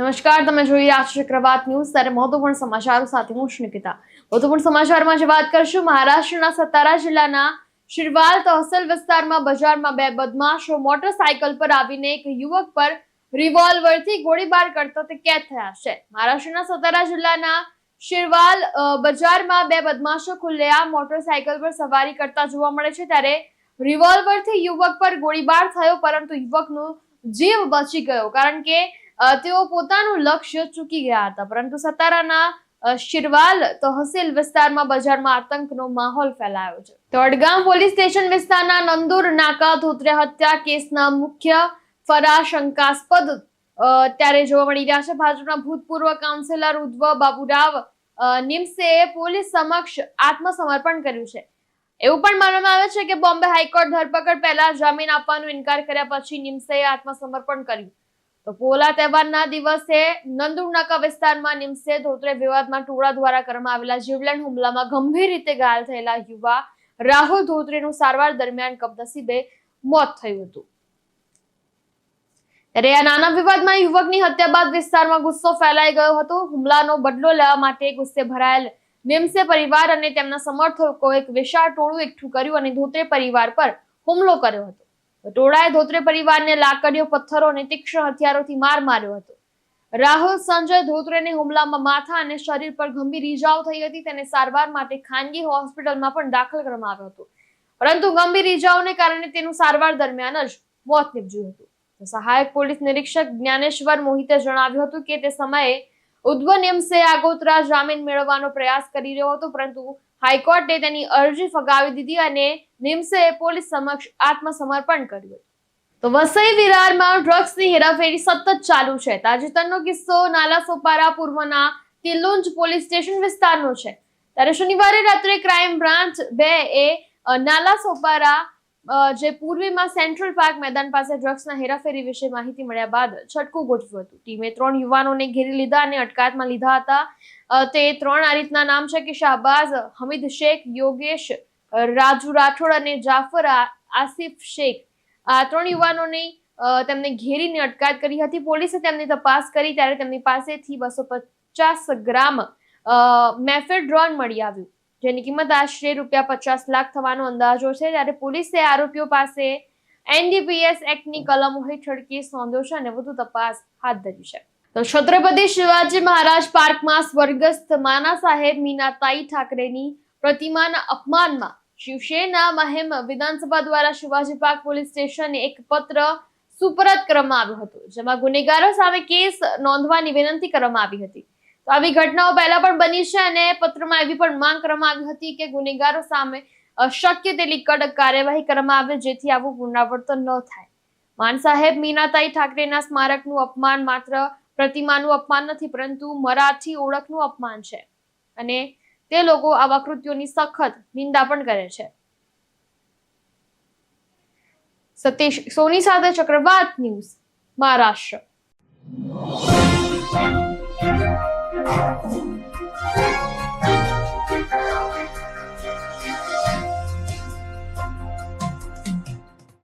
નમસ્કાર, તમે જોઈ રહ્યા છો ચક્રવાત ન્યૂઝ. ત્યારે મહત્વપૂર્ણ સમાચારો સાથે હું છું મહત્વપૂર્ણ સમાચારમાં જે વાત કરશું મહારાષ્ટ્રના સતારા જિલ્લાના શિરવાલ તહસીલ વિસ્તારમાં બજારમાં બે બદમાશો મોટરસાયકલ પર આવીને એક યુવક પર રિવોલ્વરથી ગોળીબાર કરતા તે કેદ થયા છે. મહારાષ્ટ્રના સતારા જિલ્લાના શિરવાલ બજારમાં બે બદમાશો ખુલ્લેઆમ મોટરસાયકલ પર સવારી કરતા જોવા મળે છે. ત્યારે રિવોલ્વરથી યુવક પર ગોળીબાર થયો, પરંતુ યુવકનું જીવ બચી ગયો. કારણ કે તેઓ પોતાનું લક્ષ્ય ચૂકી ગયા હતા. પરંતુ સતારાના શિરવાલ તહસીલ વિસ્તારમાં બજારમાં આતંકનો માહોલ ફેલાયો છે. તો અડગામ પોલીસ સ્ટેશન વિસ્તારના નંદુર નાકા ધોત્રે હત્યા કેસના મુખ્ય ફરાર શંકાસ્પદ અ, અત્યારે જોવા મળી રહ્યા છે. ભાજપના ભૂતપૂર્વ કાઉન્સિલર ઉદ્ધવ બાબુરાવ નિમસે પોલીસ સમક્ષ આત્મસમર્પણ કર્યું છે. એવું પણ માનવામાં આવે છે કે બોમ્બે હાઈકોર્ટ ધરપકડ પહેલા જામીન આપવાનો ઇનકાર કર્યા પછી નિમસેએ આત્મસમર્પણ કર્યું. પોલા તહેવારના દિવસે નંદુરનાકા વિસ્તારમાં નિમસે ધોત્રે વિવાદમાં ટોળા દ્વારા કરવામાં આવેલા જીવલેણ હુમલામાં ગંભીર રીતે ઘાયલ થયેલા યુવા રાહુલ ધોત્રેનું સારવાર દરમિયાન કમનસીબે મોત થયું હતું. ત્યારે આ નાના વિવાદમાં યુવકની હત્યા બાદ વિસ્તારમાં ગુસ્સો ફેલાઈ ગયો હતો. હુમલાનો બદલો લેવા માટે ગુસ્સે ભરાયેલ નિમસે પરિવાર અને તેમના સમર્થકો એક વિશાળ ટોળું એકઠું કર્યું અને ધોત્રે પરિવાર પર હુમલો કર્યો હતો. ટોળાએ ધોત્રે પરિવારને લાકડીઓ, પથ્થરો અને તીક્ષ્ણ હથિયારોથી માર માર્યો હતો. રાહુલ, સંજય ધોત્રેને હુમલામાં માથા અને શરીર પર ગંભીર ઈજાઓ થઈ હતી. તેને સારવાર માટે ખાનગી હોસ્પિટલમાં પણ દાખલ કરવામાં આવ્યો હતો. પરંતુ ગંભીર ઈજાઓને કારણે તેનું સારવાર દરમિયાન જ મોત નીપજ્યું હતું. સહાયક પોલીસ નિરીક્ષક જ્ઞાનેશ્વર મોહિતે જણાવ્યું હતું કે તે સમયે ઉદ્ધવ એમ્સે આગોતરા જામીન મેળવવાનો પ્રયાસ કરી રહ્યો હતો, પરંતુ હાઈકોર્ટે તેની અરજી ફગાવી દીધી અને નિમ્સે પોલીસ સમક્ષ આત્મસમર્પણ કર્યું. તો વસઈ વિરારમાં ડ્રગ્સની હેરાફેરી સતત ચાલુ છે તાજેતરનો કિસ્સો નાલા સોપારા પૂર્વના તિલુંજ પોલીસ સ્ટેશન વિસ્તારનો છે ત્યારે શનિવારે રાત્રે ક્રાઇમ બ્રાન્ચ બે એ નાલાસોપારા જે પૂર્વીમાં સેન્ટ્રલ પાર્ક મેદાન પાસે ડ્રગ્સના હેરાફેરી વિશે માહિતી મળ્યા બાદ છટકું ગોઠવ્યું હતું. ટીમે ત્રણ યુવાનોને ઘેરી લીધા અને અટકાયતમાં લીધા હતા. તે ત્રણ આ રીતના નામ છે કે શાહબાઝ, હમીદ શેખ, યોગેશ, રાજુ રાઠોડ અને જાફર આસિફ શેખ. આ ત્રણ યુવાનોને તેમને ઘેરીને અટકાયત કરી હતી. પોલીસે તેમની તપાસ કરી. ત્યારે તેમની પાસેથી બસો પચાસ ગ્રામ મેફેડ્રોન મળી આવ્યું. જેની કિંમત આશરે રૂપિયા પચાસ લાખ થવાનો અંદાજો છે. ત્યારે પોલીસે આરોપીઓ પાસે એનડીપીએસ એક્ટની કલમો હેઠળ કેસ નોંધ્યો છે અને વધુ તપાસ હાથ ધરી છે. તો છત્રપતિ શિવાજી મહારાજ પાર્કમાં સ્વર્ગસ્થ માના સાહેબ મીનાતાઈ ઠાકરેની પ્રતિમાના અપમાનમાં શિવસેના મહેમ વિધાનસભા દ્વારા શિવાજી પાર્ક પોલીસ સ્ટેશને એક પત્ર સુપરત કરવામાં આવ્યો હતો, જેમાં ગુનેગારો સામે કેસ નોંધવાની વિનંતી કરવામાં આવી હતી. આવી ઘટનાઓ પહેલા પણ બની છે અને પત્રમાં એવી પણ માંગ કરવામાં આવી હતી કે ગુનેગારો સામે શક્ય તેટલી કડક કાર્યવાહી કરવામાં આવે જેથી આવું પુનરાવર્તન ન થાય. માન સાહેબ મીનાતાઈ ઠાકરેના સ્મારકનું અપમાન માત્ર પ્રતિમાનું અપમાન નથી, પરંતુ મરાઠી ઓળખનું અપમાન છે. અને તે લોકો આવા કૃત્યોની સખત નિંદા પણ કરે છે. સતીશ સોની સાથે ચક્રવાત ન્યૂઝ, મહારાષ્ટ્ર. Música